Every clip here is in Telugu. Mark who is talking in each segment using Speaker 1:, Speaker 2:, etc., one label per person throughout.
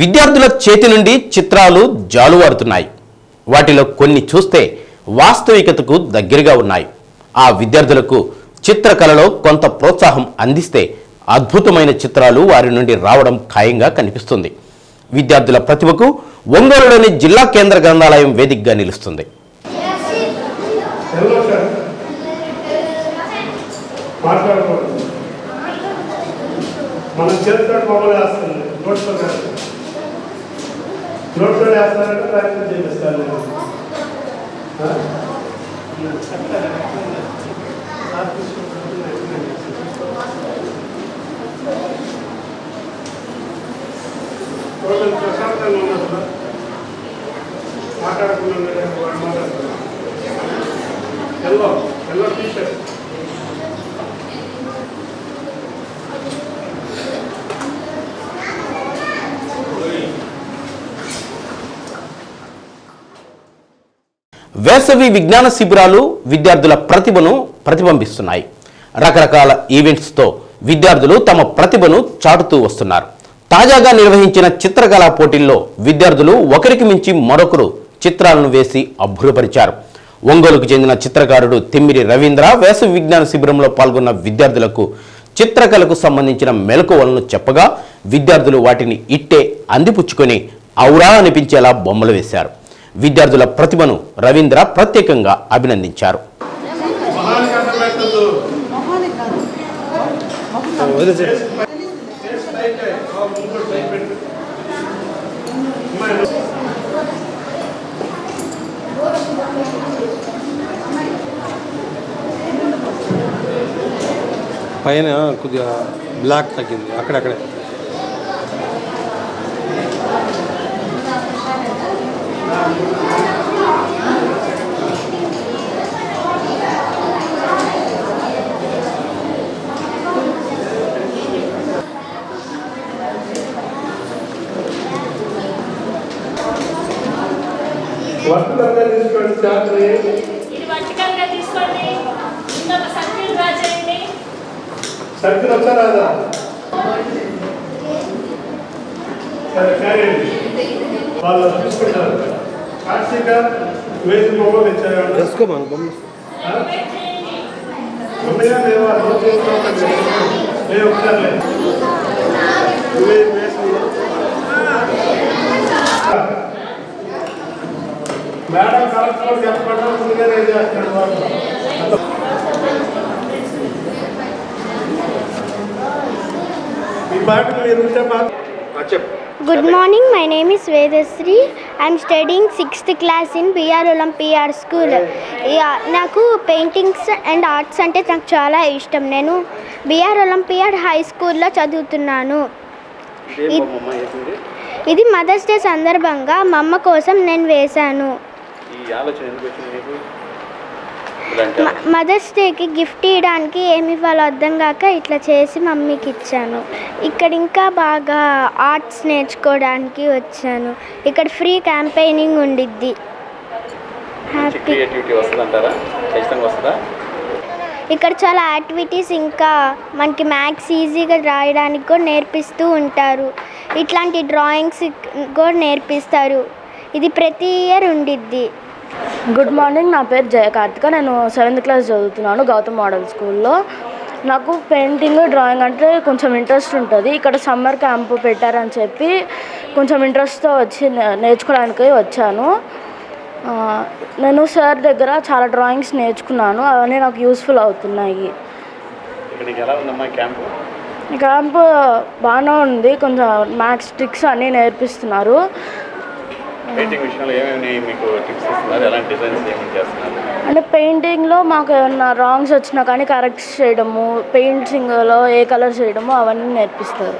Speaker 1: విద్యార్థుల చేతి నుండి చిత్రాలు జాలువారుతున్నాయి. వాటిలో కొన్ని చూస్తే వాస్తవికతకు దగ్గరగా ఉన్నాయి. ఆ విద్యార్థులకు చిత్రకళలో కొంత ప్రోత్సాహం అందిస్తే అద్భుతమైన చిత్రాలు వారి నుండి రావడం ఖాయంగా కనిపిస్తుంది. విద్యార్థుల ప్రతిభకు ఒంగోలులోని జిల్లా కేంద్ర గ్రంథాలయం వేదికగా నిలుస్తుంది.
Speaker 2: మనం చేస్తాడు మామూలుగా వస్తుంది నోట్స్ కాదు నోట్తో వేస్తారంటే ప్రయత్నం చేపిస్తాను నేను ఆ? సార్? తీసుకుంటున్నప్పుడు ప్రశాంతంగా ఉన్నారు మాట్లాడకుండా
Speaker 1: వేసవి విజ్ఞాన శిబిరాలు విద్యార్థుల ప్రతిభను ప్రతిబింబిస్తున్నాయి. రకరకాల ఈవెంట్స్తో విద్యార్థులు తమ ప్రతిభను చాటుతూ వస్తున్నారు. తాజాగా నిర్వహించిన చిత్రకళా పోటీల్లో విద్యార్థులు ఒకరికి మించి మరొకరు చిత్రాలను వేసి అబ్బురపరిచారు. ఒంగోలుకు చెందిన చిత్రకారుడు తిమ్మిరి రవీంద్ర వేసవి విజ్ఞాన శిబిరంలో పాల్గొన్న విద్యార్థులకు చిత్రకళకు సంబంధించిన మెలకువలను చెప్పగా విద్యార్థులు వాటిని ఇట్టే అందిపుచ్చుకొని ఔరా అనిపించేలా బొమ్మలు వేశారు. విద్యార్థుల ప్రతిభను రవీంద్ర ప్రత్యేకంగా అభినందించారు.
Speaker 3: పైన కొద్దిగా బ్లాక్ తగ్గింది అక్కడక్కడే.
Speaker 2: వర్తకంగా తీసుకోండి చాత్రి
Speaker 4: ఇది వర్టికల్గా తీసుకోండి. ఇంకొక సర్కిల్ డ్రా చేయండి.
Speaker 2: సర్కిల్ వచ్చా రాదా? సరే కానీ వాళ్ళు తీసుకుంటారు. కార్తీక వేసి బొమ్మలు ఇచ్చారు
Speaker 3: తెలుసుకోమను
Speaker 2: ఉన్నాయా లేవా? లేవు ఒకసారి నువ్వే వేసి మేడం కలెక్టర్ చెప్పకుండా ముందుగా నేను చేస్తాను వాళ్ళు ఈ పాటలు మీరు ఉంటే మాకు
Speaker 3: చెప్పు
Speaker 5: Good morning, my name is Vedasri. I am studying 6th class in BR Olympiad School. Yeah, నాకు పెయింటింగ్స్ అండ్ ఆర్ట్స్ అంటే నాకు చాలా ఇష్టం. నేను బిఆర్ ఒలింపియాడ్ హై స్కూల్లో చదువుతున్నాను. ఇది మదర్స్ డే సందర్భంగా మా అమ్మ కోసం నేను వేశాను
Speaker 6: ఈ ఆలోచన ఎందుకు వచ్చింది నీకు ఇలాంటి
Speaker 5: మ- మదర్స్ డేకి గిఫ్ట్ ఇవ్వడానికి ఏమి ఇవ్వాలో అర్థం కాక ఇట్లా చేసి మమ్మీకి ఇచ్చాను. ఇక్కడ ఇంకా బాగా ఆర్ట్స్ నేర్చుకోవడానికి వచ్చాను. ఇక్కడ ఫ్రీ క్యాంపెయినింగ్ ఉండిద్ది. హ్యాపీ ఇక్కడ చాలా యాక్టివిటీస్ ఇంకా మనకి మ్యాథ్స్ ఈజీగా రాయడానికి కూడా నేర్పిస్తూ ఉంటారు. ఇట్లాంటి డ్రాయింగ్స్ కూడా నేర్పిస్తారు. ఇది ప్రతి ఇయర్ ఉండిద్ది.
Speaker 7: గుడ్ మార్నింగ్ నా పేరు జయ కార్తిక. నేను సెవెంత్ క్లాస్ చదువుతున్నాను గౌతమ్ మోడల్ స్కూల్లో. నాకు పెయింటింగ్ డ్రాయింగ్ అంటే కొంచెం ఇంట్రెస్ట్ ఉంటుంది. ఇక్కడ సమ్మర్ క్యాంప్ పెట్టారని చెప్పి కొంచెం ఇంట్రెస్ట్తో వచ్చి నేర్చుకోవడానికి వచ్చాను. నేను సార్ దగ్గర చాలా డ్రాయింగ్స్ నేర్చుకున్నాను. అవన్నీ నాకు యూస్ఫుల్ అవుతున్నాయి.
Speaker 6: క్యాంప్
Speaker 7: బాగానే ఉంది. కొంచెం మ్యాథ్స్ ట్రిక్స్ అన్నీ నేర్పిస్తున్నారు.
Speaker 6: పెయింటింగ్ విషయంలో ఏమేమి మీకు టిప్స్ ఇస్తున్నారు? ఎలాంటి డిజైన్స్ ఏమేమి చేస్తున్నారు?
Speaker 7: అంటే పెయింటింగ్లో మాకు ఏమన్నా రాంగ్స్ వచ్చినా కానీ కరెక్ట్ చేయడము పెయింటింగ్లో ఏ కలర్ చేయడము అవన్నీ నేర్పిస్తారు.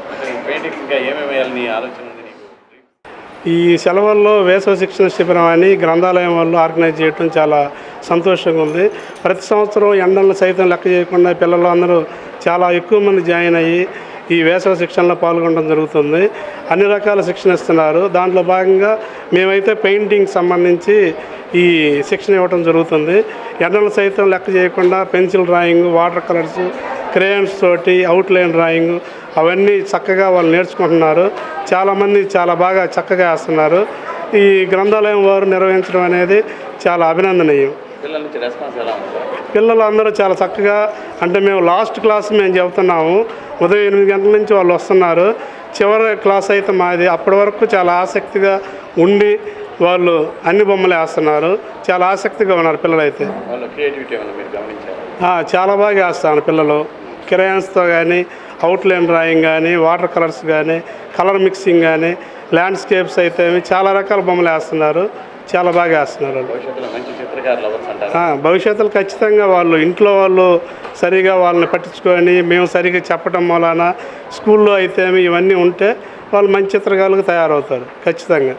Speaker 6: పెయింటింగ్స్ ఇంకా ఏమేమి వేయాలని ఆలోచన ఉంది నీకు?
Speaker 2: ఈ సెలవుల్లో వేసవ శిక్షణ శిబిరం అని గ్రంథాలయం వాళ్ళు ఆర్గనైజ్ చేయడం చాలా సంతోషంగా ఉంది. ప్రతి సంవత్సరం ఎండలను సైతం లెక్క చేయకుండా పిల్లలు అందరూ చాలా ఎక్కువ మంది జాయిన్ అయ్యి ఈ వేసవి శిక్షణలో పాల్గొనడం జరుగుతుంది. అన్ని రకాల శిక్షణ ఇస్తున్నారు. దాంట్లో భాగంగా మేమైతే పెయింటింగ్ సంబంధించి ఈ శిక్షణ ఇవ్వడం జరుగుతుంది. ఎండలు సైతం లెక్క చేయకుండా pencil drawing water colours crayons తోటి అవుట్లైన్ డ్రాయింగ్ అవన్నీ చక్కగా వాళ్ళు నేర్చుకుంటున్నారు. చాలామంది చాలా బాగా చక్కగా వేస్తున్నారు. ఈ గ్రంథాలయం వారు నిర్వహించడం అనేది చాలా అభినందనీయం.
Speaker 6: పిల్లల
Speaker 2: అందరూ చాలా చక్కగా అంటే మేము లాస్ట్ క్లాస్ మేము చెబుతున్నాము. ఉదయం ఎనిమిది గంటల నుంచి వాళ్ళు వస్తున్నారు. చివరి క్లాస్ అయితే మాది. అప్పటి వరకు చాలా ఆసక్తిగా ఉండి వాళ్ళు అన్ని బొమ్మలు వేస్తున్నారు. చాలా ఆసక్తిగా ఉన్నారు పిల్లలు అయితే
Speaker 6: వాళ్ళ క్రియేటివిటీ ఏమైనా మీరు గమనించారు?
Speaker 2: ఆ, చాలా బాగా వేస్తాను పిల్లలు. క్రయాన్స్తో కానీ అవుట్లైన్ డ్రాయింగ్ కానీ వాటర్ కలర్స్ కానీ కలర్ మిక్సింగ్ కానీ ల్యాండ్స్కేప్స్ అయితే చాలా రకాల బొమ్మలు వేస్తున్నారు. చాలా బాగా వేస్తున్నారు వాళ్ళు. భవిష్యత్తులో ఖచ్చితంగా వాళ్ళు ఇంట్లో వాళ్ళు సరిగా వాళ్ళని పట్టించుకొని మేము సరిగా చెప్పడం వలన స్కూల్లో అయితే ఇవన్నీ ఉంటే వాళ్ళు మంచి చిత్రకారులుగా తయారవుతారు ఖచ్చితంగా.